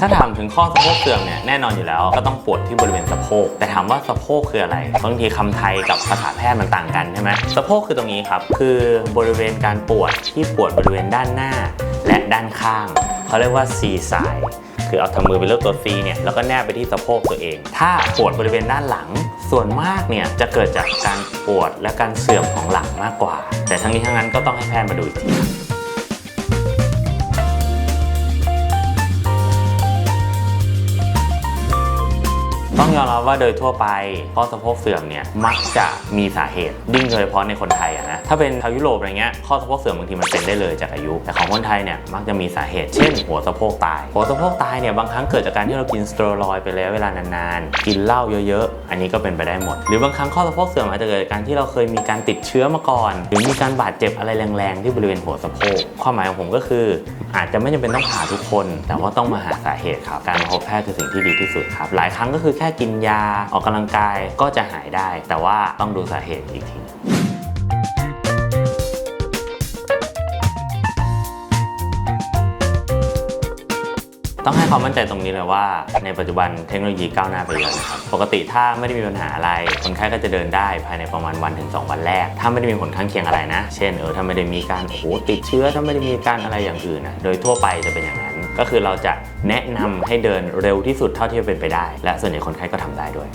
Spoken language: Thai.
ถ้าถามถึงข้อสะโพกเสื่อมเนี่ยแน่นอนอยู่แล้วก็ต้องปวดที่บริเวณสะโพกแต่ถามว่าสะโพกคืออะไรบางทีคำไทยกับภาษาแพทย์มันต่างกันใช่ไหมสะโพกคือตรงนี้ครับ คือบริเวณการปวดที่ปวดบริเวณด้านหน้า และด้านข้างเขาเรียกว่า C side คือเอาทำมือไปเลือกตัว C เนี่ยแล้วก็แนบไปที่สะโพกตัวเอง ถ้าปวดบริเวณด้านหลัง ส่วนมากเนี่ยจะเกิดจากการปวดและการเสื่อมของหลังมากกว่า แต่ทั้งนี้ทั้งนั้นก็ต้องให้แพทย์มาดูอีกที ต้องยอมรับว่าโดยทั่วไปข้อสะโพกเสื่อมเนี่ยมักจะมีสาเหตุดิ้งโดยเฉพาะในคนไทยอะนะถ้าเป็นชาวยุโรปอะไรเงี้ยข้อสะโพกเสื่อมบางทีมันเป็นได้เลยจากอายุ แต่ของคนไทยเนี่ยมักจะมีสาเหตุเช่น หัวสะโพกตาย หัวสะโพกตายเนี่ยบางครั้งเกิดจากการที่เรากินสเตียรอยไปแล้วเวลานานๆกินเหล้าเยอะๆ อันนี้ก็เป็นไปได้หมด หรือบางครั้งข้อสะโพกเสื่อมอาจจะเกิดจากการที่เราเคยมีการติดเชื้อมาก่อน หรือมีการบาดเจ็บอะไรแรงๆ ที่บริเวณหัวสะโพกความหมายของผมก็คืออาจจะไม่จำเป็นต้องผ่าทุกคน แต่ว่าต้องมาหาสาเหตุครับ การพบแพทย์คือสิ่งที่ดีที่สุดครับ หลายครั้งก็คือแค่กินยาออกกำลังกายก็จะหายได้ แต่ว่าต้องดูสาเหตุอีกที ต้องให้ความมั่นใจตรงนี้เลยว่า ในปัจจุบันเทคโนโลยีก้าวหน้าไปเยอะนะครับปกติถ้าไม่ได้มีปัญหาอะไรคนไข้ก็จะเดินได้ภายในประมาณวันถึง 2 วันแรก ถ้าไม่ได้มีผลข้างเคียงอะไรนะ เช่นเออถ้าไม่ได้มีการโอ้โหติดเชื้อถ้าไม่ได้มีการอะไรอย่างอื่นนะโดยทั่วไปจะเป็นอย่างนั้น ก็คือเราจะแนะนำให้เดินเร็วที่สุดเท่าที่จะเป็นไปได้ และส่วนใหญ่คนไข้ก็ทำได้ด้วย